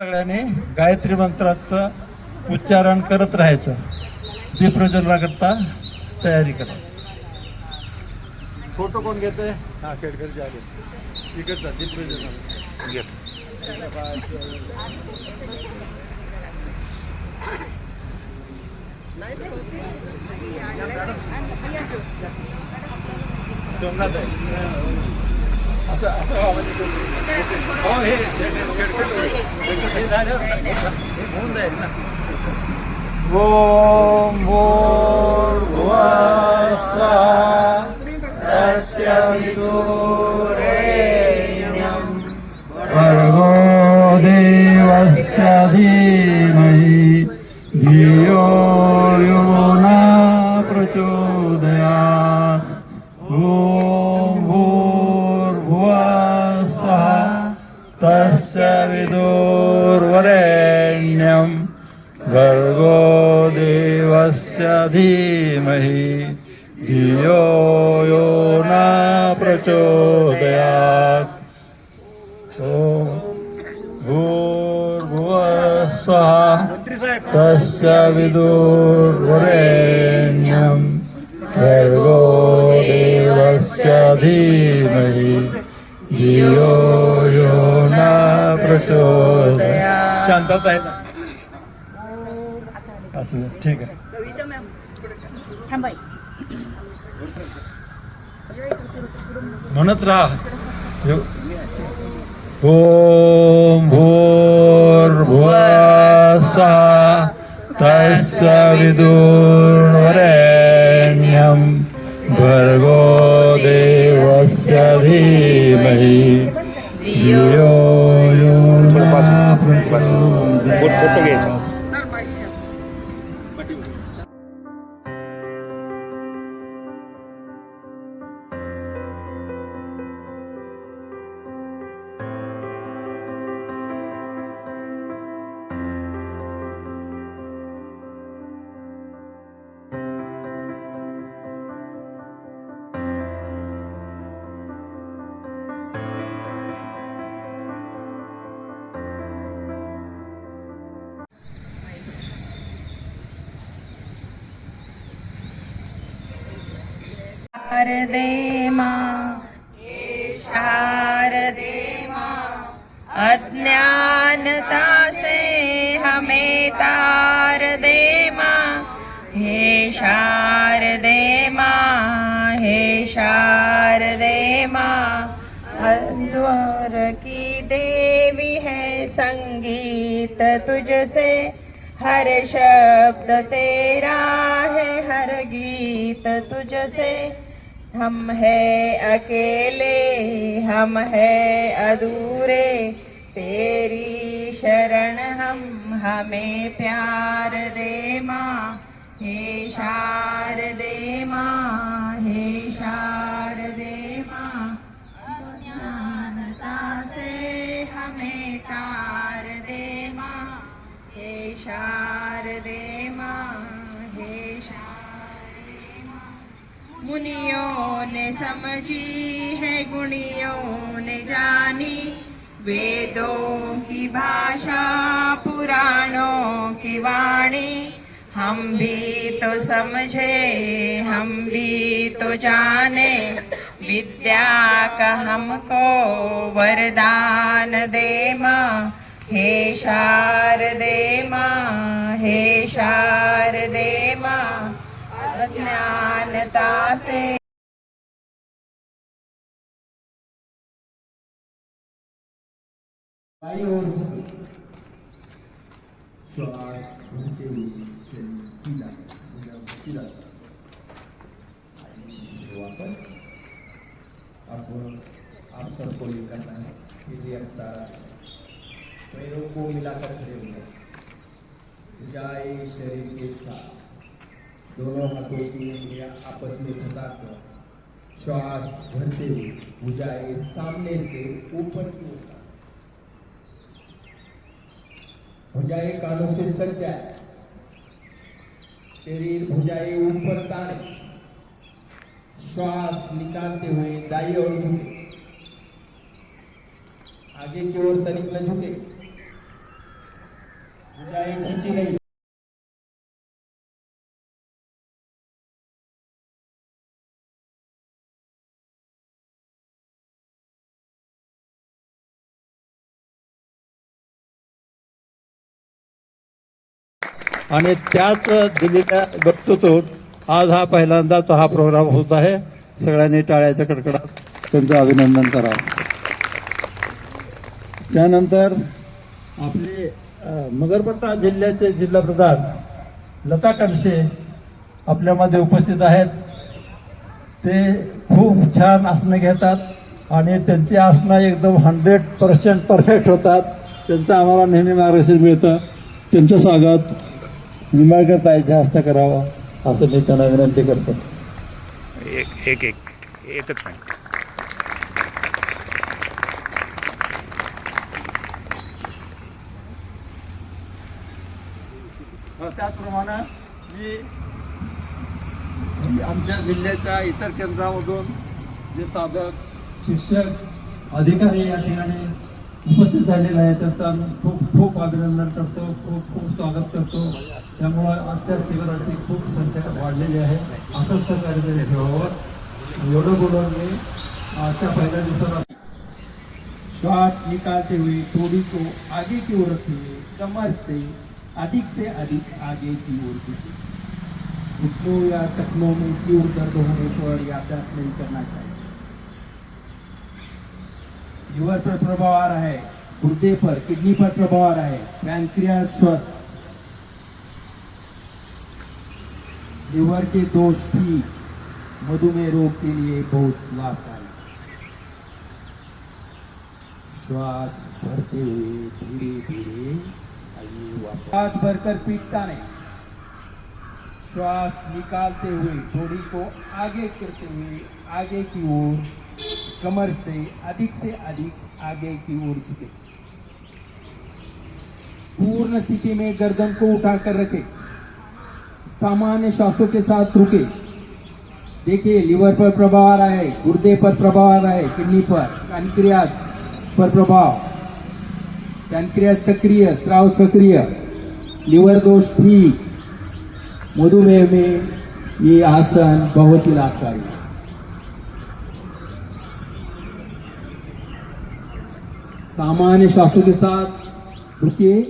सगळ्यांनी गायत्री मंत्राचं उच्चारण करत राहायचं. दीपप्रज्वलनाकरता तयारी करा. फोटो कोण घेते हा खेडकरचे आले. इकडचा दीपप्रज्वलन डोंगरात आहे. असं असं व्हावं म्हणजे हो हे हे झाल्यावर हे होऊन जाईल ना ओम भूर्भुवः तस्य विदुरेण्यं भर्गो देवस्य तस्य विदुर्वरेण्यं भर्गो देवस्य धीमहि धियो यो न प्रचोदयात्। ॐ भूर्भुवः स्वः तस्य विदुर्वरेण्यं भर्गो देवस्य धीमहि धियो यो न प्रचोदयात् शांतता आहे ना असं ठीक आहे. कविता मॅम थांबाई. म्हणत राहा. यो- ॐ भूर्भुवः तस्य विदुर्वरेण्यं भर्गो देवस्य धीमहि। धियो hamburguesa. शारदे माँ। शारदे माँ। अज्ञानता से हमें तार दे माँ। हे शारदे माँ, हे शारदे माँ। अंधवर की देवी है संगीत तुझसे। हर शब्द तेरा है, हर गीत तुझसे। हम है अकेले, हम है अधूरे। तेरी शरण हम, हमें प्यार दे माँ, हे शार दे माँ, हे शारदे माँ। ज्ञानता से हमें तार दे माँ, हे शारदे माँ मुनियों ने समझी है गुणियों ने जानी। वेदों की भाषा, पुराणों की वाणी। हम भी तो समझे, हम भी तो जाने। विद्या का हमको वरदान दे माँ। हे शारदे माँ, हे शारदे माँ अज्ञानता से श्वास भरते हुए शरीर सीधा सीधा वापस अब आप सबको ये करना है फिर एक पैरों को मिलाकर खड़े हो जाए शरीर के साथ दोनों हाथों की उंगलियाँ आपस में फंसाकर श्वास भरते हुए भुजाएँ सामने से ऊपर की ओर भुजाएँ कानों से सट जाए। शरीर भुजाएँ ऊपर ताने श्वास निकालते हुए दाई ओर झुके। आगे की ओर तनिक न झुके। जाए खींची नहीं। आणि त्याच दिलेल्या वक्तृत्व आज हा पहिल्यांदाच हा प्रोग्राम होत आहे. सगळ्यांनी टाळ्याच्या कडकडात त्यांचं अभिनंदन करावं. त्यानंतर आपले मगरपट्टा जिल्ह्याचे जिल्हा प्रधान लता कणसे आपल्यामध्ये उपस्थित आहेत. ते खूप छान आसनं घेतात आणि त्यांची आसनं एकदम हंड्रेड पर्सेंट परफेक्ट होतात. त्यांचं आम्हाला नेहमी मार्गदर्शन मिळतं. त्यांचं स्वागत निंबाळकर ताईच्या हस्ते करावं असं मी त्यांना विनंती करतो. एक एक एक एकच मिनिट. त्याचप्रमाणे मी आमच्या जिल्ह्याच्या इतर केंद्रामधून जे साधक शिक्षक अधिकारी या ठिकाणी उपस्थित खूप अभिनंदन स्वागत करतो त्यामुळं आजच्या शिबिराची संख्या वाढलेली श्वास निकालते हुए थोड़ी को आगे की ओर रखिए कमर से अधिक से अधिक आगे की ओर घुटनों या टखनों में तीव्र दर्द होने पर अभ्यास नहीं करना चाहिए? लीवर पर प्रभाव आ रहा है गुर्दे पर, किडनी पर प्रभाव आ रहा है पैंक्रियास स्वस्थ। लीवर के दोष ठीक मधुमेह रोग के लिए बहुत लाभकारी। श्वास भरते हुए धीरे धीरे श्वास भरकर पीटता नहीं। श्वास निकालते हुए थोड़ी को आगे करते हुए, आगे की ओर, कमर से अधिक से अधिक आगे की ओर झुके। पूर्ण स्थिति में गर्दन को उठाकर रखें। सामान्य श्वासों के साथ रुके। देखिए, लीवर पर प्रभाव आ रहा है, गुर्दे पर प्रभाव आ रहा है, किडनी पर, पैनक्रियास पर प्रभाव। पैनक्रियास सक्रिय, स्त्राव सक्रिय, लीवर दोष ठीक। मधुमेह में ये आसन बहुत ही लाभकारी सामान्य श्वासों के साथ रुकिए।